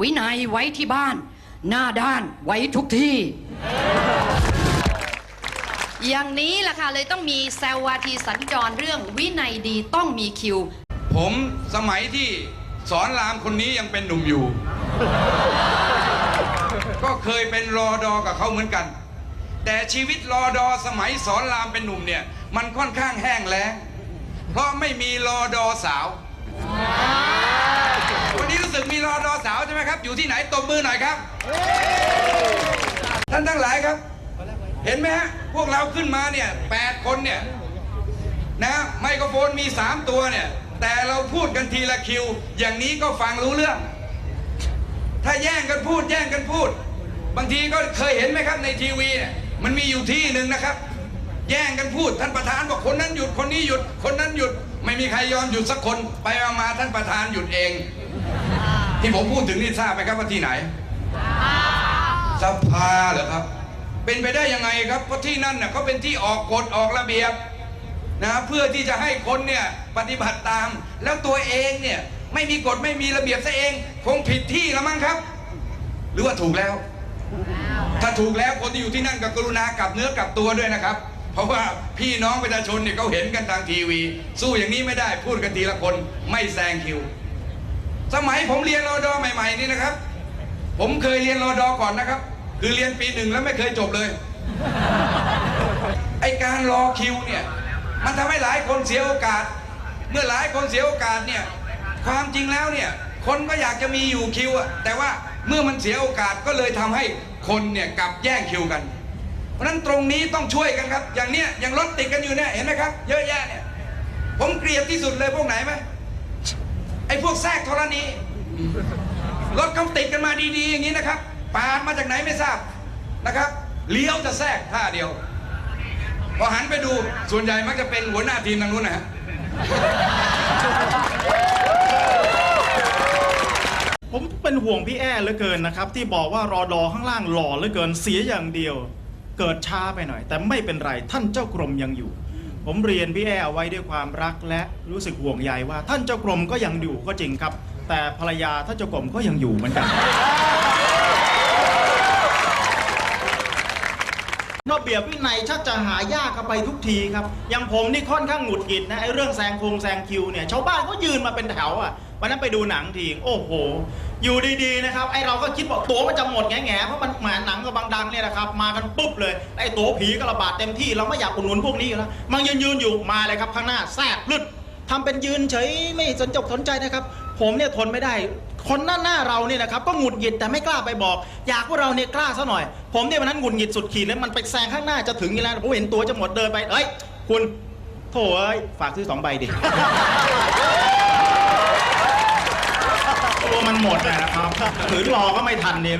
วินัยไว้ที่บ้าน หน้าด้านไว้ทุกที่ อย่างนี้ล่ะค่ะ เลยต้องมีแซววาทีสัญจรเรื่องวินัยดีต้องมีคิว ผมสมัยที่สอนรามคนนี้ยังเป็นหนุ่มอยู่ ก็เคยเป็นรอดอกับเขาเหมือนกัน แต่ชีวิตรอดอสมัยสอนรามเป็นหนุ่มเนี่ย มันค่อนข้างแห้งแล้ง เพราะไม่มีรอดอสาว วันนี้รู้สึกมีรอดอสาวใช่ไหมครับ อยู่ที่ไหนตบมือหน่อยครับ ท่านทั้งหลายครับ เห็นไหมฮะ พวกเราขึ้นมาเนี่ยแปดคนเนี่ย นะไมโครโฟนมี3ตัวเนี่ย แต่เราพูดกันทีละคิว อย่างนี้ก็ฟังรู้เรื่อง ถ้าแย่งกันพูด แย่งกันพูด บางทีก็เคยเห็นไหมครับในทีวีเนี่ยมันมีอยู่ที่หนึ่งนะครับ แย่งกันพูดท่านประธานบอกคนนั้นหยุดคนนี้หยุดคนนั้นหยุดไม่มีใครยอมหยุดสักคนไปมามาท่านประธานหยุดเอง ที่ผมพูดถึงนี่ทราบไหมครับว่าที่ไหนสภาเหรอครับ เป็นไปได้ยังไงครับเพราะที่นั่นน่ะเขาเป็นที่ออกกฎออกระเบียบนะเพื่อที่จะให้คนเนี่ยปฏิบัติตาม แล้วตัวเองเนี่ยไม่มีกฎไม่มีระเบียบซะเองคงผิดที่แล้วมั้งครับ หรือว่าถูกแล้ว ถ้าถูกแล้วคนที่อยู่ที่นั่นก็กรุณากลับเนื้อกลับตัวด้วยนะครับ เพราะว่าพี่น้องประชาชนเนี่ยเขาเห็นกันทางทีวี สู้อย่างนี้ไม่ได้พูดกันทีละคนไม่แซงคิว สมัยผมเรียนรอดอใหม่ๆนี่นะครับ ผมเคยเรียนรอดอก่อนนะครับ คือเรียนปีหนึ่งแล้วไม่เคยจบเลย ไอการรอคิวเนี่ย มันทำให้หลายคนเสียโอกาส เมื่อหลายคนเสียโอกาสเนี่ย ความจริงแล้วเนี่ย คนก็อยากจะมีอยู่คิวอะแต่ว่าเมื่อมันเสียโอกาสก็เลยทำให้คนเนี่ยกลับแย่งคิวกัน เพราะฉะนั้นตรงนี้ต้องช่วยกันครับ อย่างเนี้ยอย่างรถติดกันอยู่เนี่ยเห็นไหมครับ เยอะแยะเนี่ย ผมเกลียดที่สุดเลยพวกไหนไหม ไอ้พวกแทรกธรณีรถเขาติดกันมาดีๆ อย่างนี้นะครับปาดมาจากไหนไม่ทราบนะครับเลี้ยวจะแทรกท่าเดียว พอหันไปดูส่วนใหญ่มักจะเป็นหัวหน้าทีมทางนู้นนะฮะผมเป็นห่วงพี่แอ้เหลือเกินนะครับ ที่บอกว่ารอดอข้างล่างหล่อเหลือเกินเสียอย่างเดียว เกิดช้าไปหน่อย แต่ไม่เป็นไรท่านเจ้ากรมยังอยู่ ผมเรียนพี่แอ้เอาไว้ด้วยความรักและรู้สึกห่วงใยว่า ท่านเจ้ากรมก็ยังอยู่ก็จริงครับ แต่ภรรยาท่านเจ้ากรมก็ยังอยู่เหมือนกัน ระเบียบวินัยชักจะหายากกันไปทุกทีครับอย่างผมนี่ค่อนข้างหงุดหงิดนะไอ้เรื่องแซงคงแซงคิวเนี่ยชาวบ้านก็ยืนมาเป็นแถวอะวันนั้นไปดูหนังทีโอ้โห อยู่ดีๆนะครับไอ้เราก็คิดบอกตั๋วมันจะหมดแง่ๆเพราะมันแหมหนังกับบางดังเนี่ยนะครับมากันปุ๊บเลยไอ้ตั๋วผีก็ระบาดเต็มที่เราไม่อยากอุดหนุนพวกนี้อยู่แล้วมันยืนยืนๆอยู่มาเลยครับข้างหน้าแทรกลึด ทำเป็นยืนเฉยไม่สนจกสนใจนะครับ ผมเนี่ยทนไม่ได้ คนหน้าหน้าเราเนี่ยนะครับก็หงุดหงิดแต่ไม่กล้าไปบอก อยากว่าเราเนี่ยกล้าซะหน่อย ผมเนี่ยวันนั้นหงุดหงิดสุดขีดแลยมันไปแซงข้างหน้าจะถึงอยู่แล้วผมเห็นตัวจะหมดเดินไปเอ้ยคุณโถ่เอ้ยฝากซื้อสองใบดิ หมดเลยนะครับถือรอก็ไม่ทันเนี่ย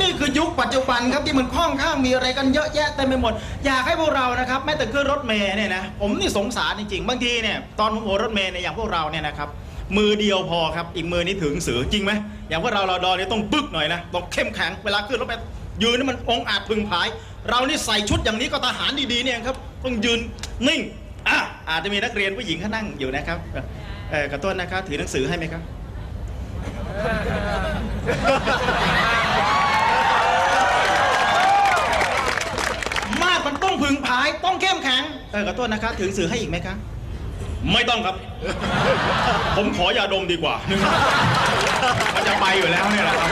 นี่คือยุคปัจจุบันครับที่มันคล่องข้างมีอะไรกันเยอะแยะเต็มไปหมด อยากให้พวกเรานะครับแม้แต่ขึ้นรถเมล์เนี่ยนะผมนี่สงสารจริงๆบางทีเนี่ยตอนผมโหรถเมล์เนี่ยอย่างพวกเราเนี่ยนะครับมือเดียวพอครับอีกมือนี้ถึงสือจริงไหมอย่างพวกเราเราดอเนี่ยต้องบึกหน่อยนะต้องเข้มแข็งเวลาขึ้นรถไปยืนนี่มันองอาจพึงผาย เรานี่ใส่ชุดอย่างนี้ก็ทหารดีๆเนี่ยครับต้องยืนนิ่งอะอาจจะมีนักเรียนผู้หญิงเขานั่งอยู่นะครับเออกระต้นนะครับถือหนังสือให้ไหมครับ มากมันต้องพึงพายต้องเข้มแข็ง เออขอโทษนะครับถือสื่อให้อีกไหมครับไม่ต้องครับ ผมขอยาดมดีกว่า มันจะไปอยู่แล้วเนี่ยนะครับ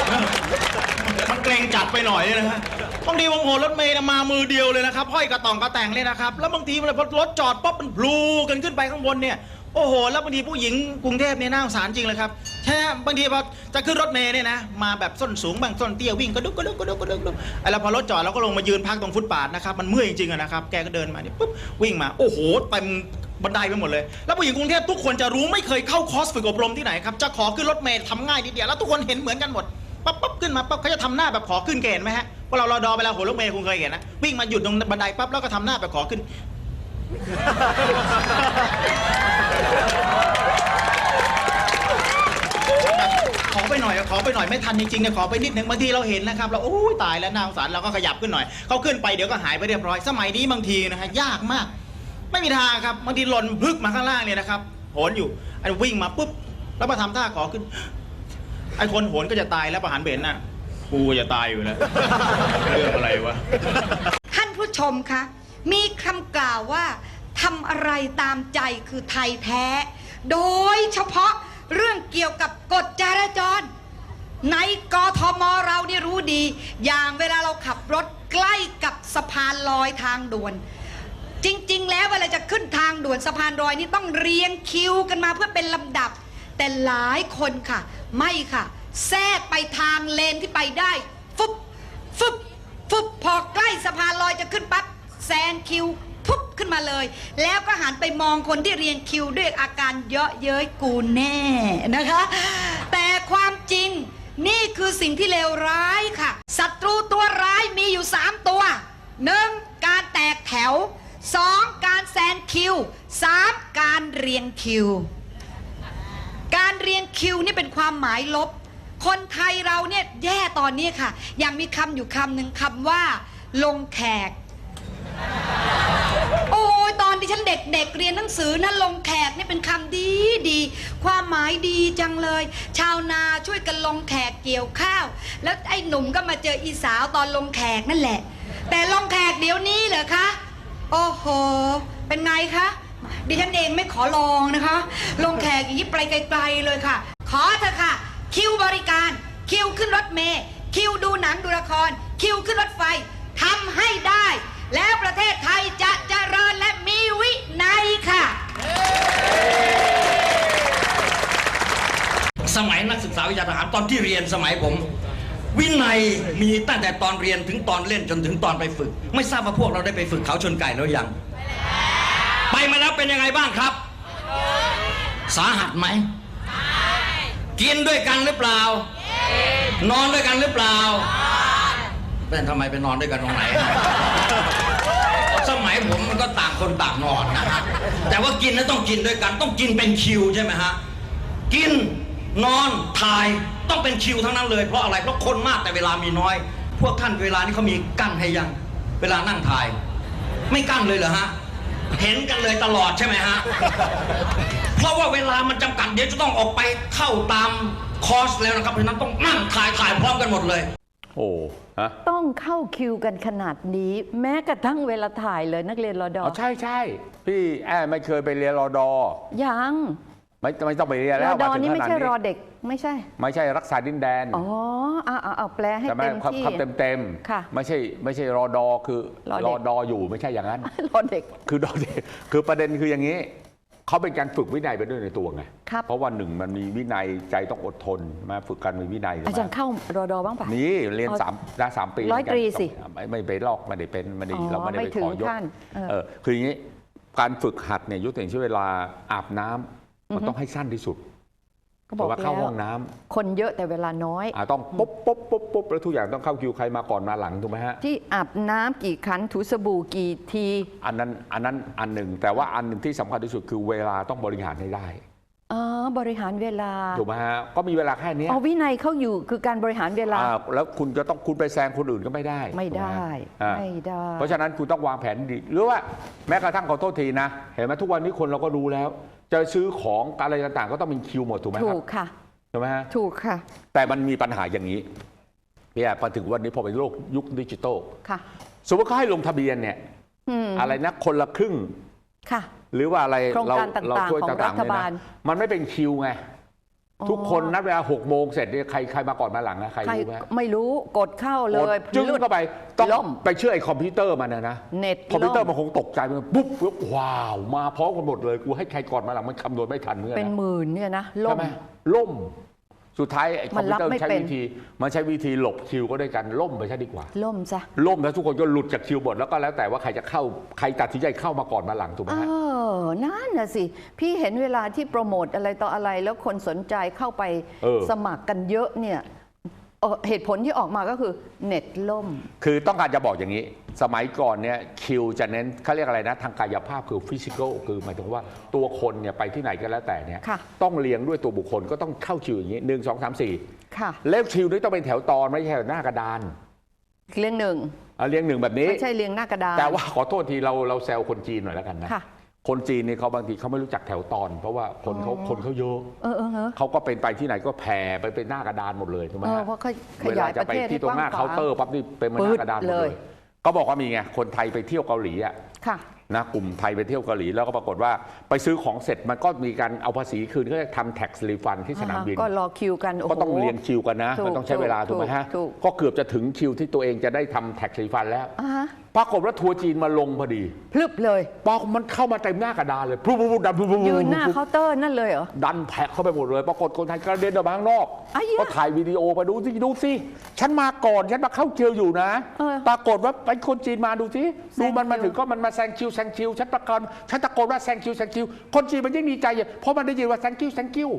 มันเกรงจัดไปหน่อยเนี่ยนะฮะ บางทีผมโหรถเมย์น่ะมามือเดียวเลยนะครับห้อยกระต่องกระแต่งเลยนะครับ แล้วบางทีมันพอรถจอดป๊บมันพลูกันขึ้นไปข้างบนเนี่ย โอ้โห แล้วบางทีผู้หญิงกรุงเทพเนี่ยน่าสงสารจริงเลยครับใช่ไหมบางทีพอจะขึ้นรถเมย์เนี่ยนะ มาแบบส้นสูงบางส้นเตี้ยวิ่งกระดุกกระดุกกระดุกกระดุกกระดุกไอ้แล้วพอรถจอดเราก็ลงมายืนพักตรงฟุตบาทนะครับ มันเมื่อยจริงๆนะครับ แกก็เดินมาเนี่ยปุ๊บวิ่งมา โอ้โหเต็มบันไดไปหมดเลย แล้วผู้หญิงกรุงเทพทุกคนจะรู้ไม่เคยเข้าคอร์สฝึกอบรมที่ไหนครับ จะขอขึ้นรถเมล์ทำง่ายนิดเดียว แล้วทุกคนเห็นเหมือนกันหมด ปั๊บปั๊บขึ้นมาปั๊บเขาจะทำหน้าแบบขอขึ้นเกณฑ์ไหมฮะพวกเรารอดอเวลาหัวรถเมล์คงเคยเห็นนะ วิ่งมาหยุดตรงบันไดปั๊บแล้วก็ทำหน้าแบบขอขึ้น ขอไปหน่อยขอไปหน่อยไม่ทันจริงๆเนี่ยขอไปนิดหนึ่งบางทีเราเห็นนะครับ เราโอ้ยตายแล้วนาสงสารเราก็ขยับขึ้นหน่อยเขาขึ้นไปเดี๋ยวก็หายไปเรียบร้อย สมัยนี้บางทีนะฮะยากมาก ไม่มีทางครับบางทีหล่นพึกมาข้างล่างเนี่ยนะครับโหนอยู่อันวิ่งมาปุ๊บแล้วมาทำท่าขอขึ้นไอ้คนโหนก็จะตายแล้วประหารเบนน่ะกูจะตายอยู่แล้วเรื่องอะไรวะท่านผู้ชมคะ มีคำกล่าวว่าทำอะไรตามใจคือไทยแท้ โดยเฉพาะเรื่องเกี่ยวกับกฎจราจร ในกทมเรานี่รู้ดี อย่างเวลาเราขับรถใกล้กับสะพานลอยทางด่วน จริง ๆ แล้วเวลาจะขึ้นทางด่วนสะพานลอยนี่ต้องเรียงคิวกันมาเพื่อเป็นลำดับ แต่หลายคนค่ะ ไม่ค่ะ แทรกไปทางเลนที่ไปได้ฟุบฟุบฟุบพอใกล้สะพานลอยจะขึ้นปั๊บ ซงคิวพุบขึ้นมาเลย แล้วก็หันไปมองคนที่เรียงคิวด้วยอาการเยาะเย้ยกูแน่นะคะ แต่ความจริงนี่คือสิ่งที่เลวร้ายค่ะศัตรูตัวร้ายมีอยู่ 3 ตัว 1. การแตกแถว 2. การแซงคิว 3. การเรียงคิว การเรียงคิวนี่เป็นความหมายลบ คนไทยเราเนี่ยแย่ตอนนี้ค่ะย่างมีคำอยู่คำหนึ่งคำว่า ลงแขก โอ้ยตอนที่ฉัน เด็กๆเรียนหนังสือนะลงแขกนี่เป็นคำดีดี ความหมายดีจังเลย ชาวนาช่วยกันลงแขกเกี่ยวข้าว แล้วไอ้หนุ่มก็มาเจออีสาวตอนลงแขกนั่นแหละ แต่ลงแขกเดี๋ยวนี้เหรอคะ โอ้โห เป็นไงคะดิฉันเองไม่ขอลองนะคะ ลงแขกอย่างนี้ไปไกลๆเลยค่ะ ขอเถอะค่ะ คิวบริการ คิวขึ้นรถเมล์คิวดูหนังดูละคร คิวขึ้นรถไฟทำให้ได้ แล้วประเทศไทยจะเจริญและมีวินัยค่ะ สมัยนักศึกษาวิชาทหารตอนที่เรียนสมัยผม วินัยมีตั้งแต่ตอนเรียนถึงตอนเล่นจนถึงตอนไปฝึก ไม่ทราบว่าพวกเราได้ไปฝึกเขาชนไก่แล้วยัง ไปมาแล้วเป็นยังไงบ้างครับ สาหัสไหมกินด้วยกันหรือเปล่า นอนด้วยกันหรือเปล่าเป็นทำไมไปนอนด้วยกันตรงไหน สมัยผมมันก็ต่างคนต่างนอนนะฮะ แต่ว่ากินนั้นต้องกินด้วยกัน ต้องกินเป็นคิวใช่ไหมฮะ กิน นอนถ่ายต้องเป็นคิวทั้งนั้นเลยเพราะอะไรเพราะคนมากแต่เวลามีน้อย พวกท่านเวลานี้เขามีกั้นให้ยัง เวลานั่งถ่าย ไม่กั้นเลยเหรอฮะเห็นกันเลยตลอดใช่ไหมฮะ เพราะว่าเวลามันจำกัดเดี๋ยวจะต้องออกไปเข้าตามคอร์สแล้วนะครับเพราะฉะนั้นต้องนั่งถ่ายถ่ายพร้อมกันหมดเลย โอ้ฮะต้องเข้าคิวกันขนาดนี้ แม้กระทั่งเวลาถ่ายเลยนักเรียนรอดออ๋อใช่ใช่พี่แอไม่เคยไปเรียนรอดอยัง ไม่ไม่ต้องไปเรียนรแล้อวดอมาถึงนี่ไม่ขนาดใช่รอเด็กไม่ใช่ ไม่ใช่รักษาดินแดนอ๋ออ่าเอาแปลให้แต่ไม่เต็มคำที่ คำเต็มเต็มๆค่ะไม่ใช่ไม่ใช่รอดอคือรอเด็ก รอดออยู่ไม่ใช่อย่างนั้น รอเด็ก คือดอเด็กคือประเด็นคืออย่างนี้ เขาเป็นการฝึกวินัยไปด้วยในตัวไง ครับ เพราะว่าหนึ่งมันมีวินัยใจต้องอดทนมาฝึกการมีวินัยอาจารย์เข้ารอดอบ้างปะ นี่เรียนอ๋อสามได้สามปีร้อยตรีสิไม่ไม่ไปลอกไม่ได้เป็นไม่ได้อ๋อเราไม่ได้ไม่ไปถึขงอยกขั้นเออ เออคืออย่างนี้ การฝึกหัดเนี่ยยกตัวอย่างเช่นเวลาอาบน้ำ มันต้องให้สั้นที่สุดก็บอกแต่ว่าแล้เข้าวห้องน้ำคนเยอะแต่เวลาน้อยอ่าต้องปุ๊บปุ๊บปุ๊บปุ๊บแล้วทุกอย่างต้องเข้าคิวใครมาก่อนมาหลังถูกไหมฮะที่อาบน้ำกี่ครั้งถูสบู่กี่ที อันนั้นอันนั้นอันหนึ่ง แต่ว่าอันหนึ่งที่สำคัญที่สุดคือเวลาต้องบริหารให้ได้ อ๋อบริหารเวลาถูกไหมฮะก็มีเวลาแค่เนี้ยเอาวินัยเข้าอยู่คือการบริหารเวลา อ่าแล้วคุณจะต้องคุณไปแซงคนอื่นก็ไม่ได้ไม่ได้ถูกหฮะอ่าไม่ได้ เพราะฉะนั้นคุณต้องวางแผนดีหรือว่าแม้กระทั่งขอโทษทีนะ เห็นไหมทุกวันนี้คนเราก็รู้แล้ว จะซื้อของอะไรต่างๆ ก็ต้องมีคิวหมดถูกไหมคถูรับกค่ะ ถูกไหมฮะ ถูกค่ะ แต่มันมีปัญหาอย่างนี้พี่แอบพอถึงวันนี้พอเป็นโลกยุคดิจิตอลค่ะ สมมติเขาให้ลงทะเบียนเนี่ย อืมอะไรนะคนละครึ่ง ค่ะ หรือว่าอะไรโครงการต่างๆเราช่วยของต่างๆรัฐบาล เนี่ยนะมันไม่เป็นคิวไงอ๋อทุกคนนัดเวลาหกโมงเสร็จเนี่ยใครใครมาก่อนมาหลังนะใครใครรู้ไหมไม่รู้กดเข้าเลยกดจึ้งเข้าไปต้องล่ม ไปเชื่อไอ้คอมพิวเตอร์มันนะนะเน็ตคอมพิวเตอร์ล่มันคงตกใจมันปุ๊บปุ๊บว้าว มาพร้อมกันหมดเลยกูให้ใครก่อนมาหลังมันคำนวณไม่ทันเมื่อเป็นนะหมื่นเนี่ยนะล่ใช่ม ไหมล่ม สุดท้ายไอ้คมัอมนพิวรับเตอร์ไม่ใช้เป็น วิธี มันใช้วิธีหลบคิวก็ด้วยกันล่มไปใช่ดีกว่า ล่มซะล่มแล้วทุกคนก็หลุดจากคิวหมดแล้วก็แล้วแต่ว่าใครจะเข้าใครตัดสินใจเข้ามาก่อนมาหลังถูกไหมเอฮะ อนั่นน่ะสิ พี่เห็นเวลาที่โปรโมทอะไรต่ออะไรแล้วคนสนใจเข้าไปเออ สมัครกันเยอะเนี่ย เอ่อเหตุผลที่ออกมาก็คือเน็ตล่ม คือต้องการจะบอกอย่างนี้ สมัยก่อนเนี่ยคิวจะเน้นเขาเรียกอะไรนะ ทางกายภาพคือฟิสิกอลคือหมายถึงว่าตัวคนเนี่ยไปที่ไหนก็แล้วแต่เนี่ยค่ะ ต้องเรียงด้วยตัวบุคคลก็ต้องเข้าคิวอย่างนี้หนึ่งสองสามสี่ค่ะ แล้วคิวนี้ต้องเป็นแถวตอนไม่ใช่แถวหน้ากระดานเรียงหนึ่งเอาเรียงหนึ่งแบบนี้ ไม่ใช่เรียงหน้ากระดานแต่ว่าขอโทษทีเราเราแซวคนจีนหน่อยแล้วกันนะ ค่ะ คนจีนนี่เขาบางทีเขาไม่รู้จักแถวตอน เพราะว่าคนเขาคนเขาเยอะเออเออเออเขาก็เป็นไปที่ไหนก็แผ่ไปเป็นหน้ากระดานหมดเลยถูกไหมเออฮะเพราะเขาขเวยาลายปจะระไปเทศที่ตรงหน้าให้กเคาว้น์เตอร์ปั๊บนี่เป็นหน้ากระดานหมดปึ๊ดเลเลยยก็บอกว่ามีไงคนไทยไปเที่ยวเกาหลีอะ ค่ะ นะกลุ่มไทยไปเที่ยวเกาหลีแล้วก็ปรากฏว่าไปซื้อของเสร็จมันก็มีการเอาภาษีคืนก็จะทำ tax refund ที่สนามบิน ก็รอคิวกันโอ้โห ก็ต้องเรียงคิวกันนะถูกมันต้องใช้เวลาถูถูกกไหมฮะถูก ก็เกือบจะถึงคิวที่ตัวเองจะได้ทำ tax refund แล้ว อ่าฮะ ปรากฏว่าทัวร์จีนมาลงพอดีพลึบเลยปรากฏมันเข้ามาเต็มหน้ากระดานเลยปุ๊บปุ๊บปุ๊บดันปุ๊บปุ๊บปุ๊บยืนหน้าเคาน์เตอร์นั่นเลยเหรอ ดันแพ็คเข้าไปหมดเลย ปรากฏคนไทยกระเด็นออกมาข้างนอก อ้ยะก็ถ่ายวิดีโอไปดูสิดูสิ ฉันมาก่อนฉันมาเข้าคิวอยู่นะ เออปรากฏว่าเป็นคนจีนมาดูสิดูมันแซงคิวมาถึงก็มันมาแซงคิวแซงคิว ฉันประกันฉันตะโกนว่าแซงคิวแซงคิว คนจีนมันยิ่งดีใจอะเพราะมันได้ยินว่าแซงคิวแซงคิว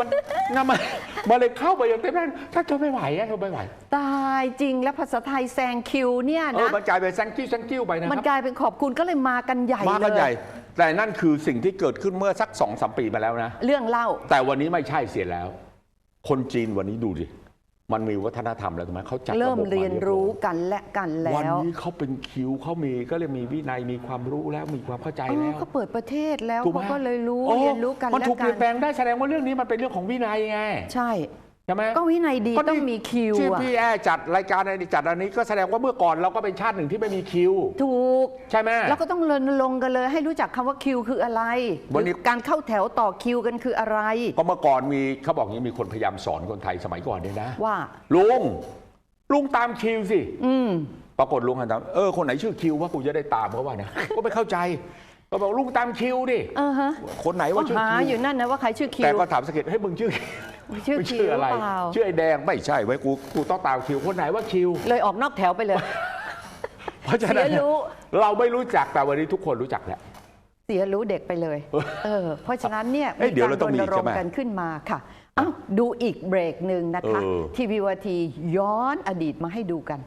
มันงั้นมันมันเลยเข้าไปอย่างเต็มที่ถ้าเธอไม่ไหวอะเธอไม่ไหว ตายจริงแล้วภาษาไทยแซงคิวเนี่ยเออนะ มันกลายเป็นแซงคิวแซงคิวไปนะมันครับกลายเป็นขอบคุณก็เลยมากันใหญ่มากันเลยใหญ่แต่นั่นคือสิ่งที่เกิดขึ้นเมื่อสักสองสามปีมาแล้วนะ เรื่องเล่า แต่วันนี้ไม่ใช่เสียแล้ว คนจีนวันนี้ดูดิมันมีวัฒนธรรมแล้วถูกไหมเขาจัดะบบเริ่มเรียนรู้มากันและกันเรียบร้อยวันแล้วนี้เขาเป็นคิวเขามีก็เลยมีวินัยมีความรู้แล้วมีความเข้าใจเออแล้วเขาเปิดประเทศแล้วถูกไหมเขาก็เลยรู้โอ้เรียนรู้กันมันและถูกเปกัลี่ยนนแปลงได้แสดงว่าเรื่องนี้มันเป็นเรื่องของวินัยไง ใช่ ใช่ไหมก็วินัยดีก็นี่ ต้องมีคิวที่อะพี่แอร์จัดรายการในจัดอันนี้ก็แสดงว่าเมื่อก่อนเราก็เป็นชาติหนึ่งที่ไม่มีคิว ถูก ใช่ไหม แล้วก็ต้องรณรงค์กันเลยให้รู้จักคำว่าคิวคืออะไรวันนี้ หรือการเข้าแถวต่อคิวกันคืออะไร ก็เมื่อก่อนมีเขาบอกอย่างนี้มีคนพยายามสอนคนไทยสมัยก่อนเนี่ยนะ ว่า ลุง ลุงตามคิวสิ อืม ปรากฏลุงหันตามเออคนไหนชื่อคิวว่ากูจะได้ตามเขาว่านะ ก็ไม่เข้าใจ ก็บอกลุงตามคิวดิเออฮะคนไหนก็ว่าชื่อหาคิวอยู่นั่นนะว่าใครชื่อคิแต่ว ก็ถามสะกิดให้ยมึงชื่อ ชื่อมึงคิวชื่ออะไรหรือเปล่า ชื่อไอ้แดงไม่ใช่ไว้ยกูกูต้องตามคิวคนไหนว่าคิว เลยออกนอกแถวไปเลย เพราะฉะนั้นเสียรู้ เราไม่รู้จักแต่วันนี้ทุกคนรู้จักแล้ว เสียรู้เด็กไปเลยเออเพราะฉะนั้นเนี่ยเอ้ยเดี๋ยวเราต้องมีรณรงใช่ไหมค์กันขึ้นมาค่ะเอ้าดูอีกเบรกหนึ่งนะคะ เออ ทีวีวทีย้อนอดีตมาให้ดูกัน